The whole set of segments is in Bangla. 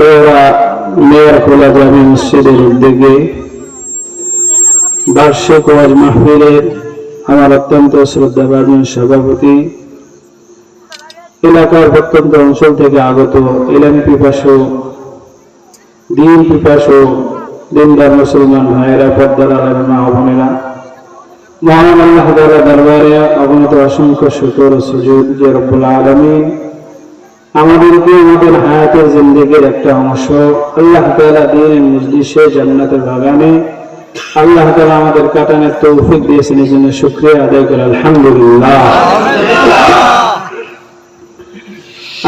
দেওয়া মেয়র জামি মসজিদের উদ্যোগে বার্ষিক ওয়াজ মাহফিলের আমার অত্যন্ত শ্রদ্ধাভাজন সভাপতি, এলাকার প্রত্যন্ত অঞ্চল থেকে আগত এলামি পিপাসু, দিন পিপাসু, দিনদার মুসলমান ভাইয়েরা, পদ্মার আলার মা বোনেরা, মহান আল্লাহ দরবারে অবনত অসংখ্য ও সুযোগ যে রব্বুল আলামিন আমাদেরকে আমাদের হায়াতের জিন্দেগির একটা অংশ। আল্লাহ তাআলা দিনের মজলিসে জান্নাতের বাগানে আল্লাহ তাআলা আমাদের কাটানোর তৌফিক দিয়েছেন, এই জন্য শুকরিয়া আদায় করে। আলহামদুলিল্লাহ।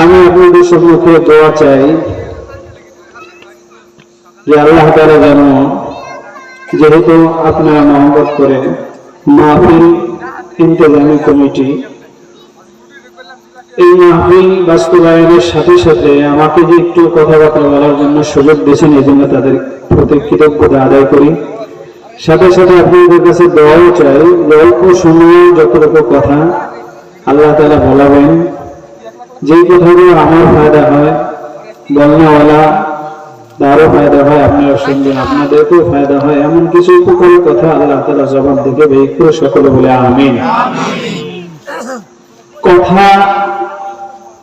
আমি আপনাদের সম্মুখে দোয়া চাই যে আল্লাহ তাআলা যেন, যেহেতু আপনারা মহব্বত করেন, মাহফিল ইন্তজামী কমিটি এই মাহফিল বাস্তবায়নের সাথে সাথে আমাকে যে একটু কথাবার্তা বলার জন্য সুযোগ দিয়েছেন এই জন্য তাদের প্রতি কৃতজ্ঞতা আদায় করি। সাথে সাথে আপনাদের কাছে দোয়াও চাই অল্প সময়ে যতটুকু কথা আল্লাহ তালা বলাবেন। যেই কথাগুলো আমার ফায়দা হয় বলনাওয়ালা তারও ফায়দা হয় আপনার সঙ্গে আপনাদেরকেও ফায়দা হয়, এমন কিছু উপকারী কথা আল্লাহ তালা জবান থেকে বের করে সকলে বলে আমিন। কথা,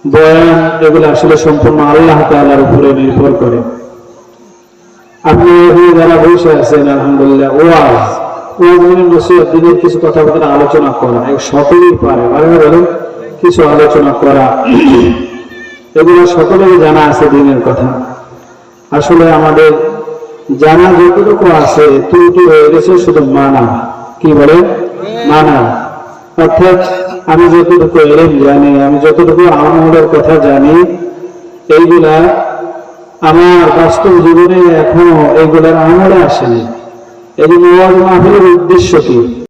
বয়ান, এগুলো আসলে সম্পূর্ণ আল্লাহ তাআলার উপরে নির্ভর করে। আপনি যারা বসে আছেন, আলহামদুলিল্লাহ, ওয়াজ ওয়াজ মানে নসিহত দিনের কিছু কথাবার্তা আলোচনা করা সকলেই পারে। মানে কিছু আলোচনা করা। এগুলো সকলেরই জানা আছে দিনের কথা। আসলে আমাদের জানা যতটুকু আছে, ত্রুটি হয়ে গেছে শুধু মানা। কি বলে মানা। অর্থাৎ আমি যতটুকু এলেম জানি, আমি যতটুকু আমলের কথা জানি, এইগুলা আমার বাস্তব জীবনে এখনও এইগুলার আমলে আসেনি। এই জন্য উদ্দেশ্য কি?